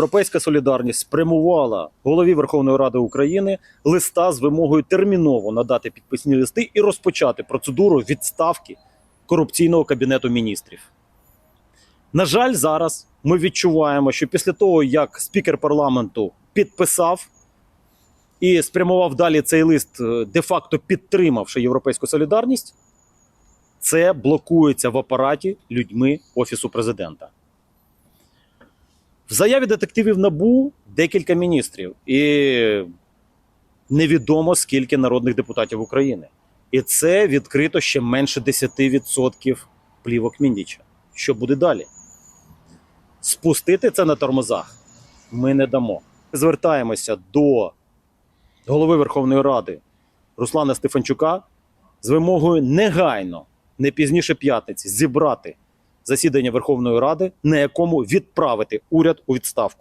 Європейська солідарність спрямувала голові Верховної Ради України листа з вимогою терміново надати підписні листи і розпочати процедуру відставки корупційного кабінету міністрів. На жаль, зараз ми відчуваємо, що після того, як спікер парламенту підписав і спрямував далі цей лист, е, де-факто підтримавши європейську солідарність, це блокується в апараті людьми Офісу президента. В заяві детективів НАБУ декілька міністрів і невідомо скільки народних депутатів України. І це відкрито ще менше 10% плівок Міндіча. Що буде далі? Спустити це на тормозах ми не дамо. Звертаємося до голови Верховної Ради Руслана Стефанчука з вимогою негайно, не пізніше п'ятниці, зібрати засідання Верховної Ради, на якому відправити уряд у відставку.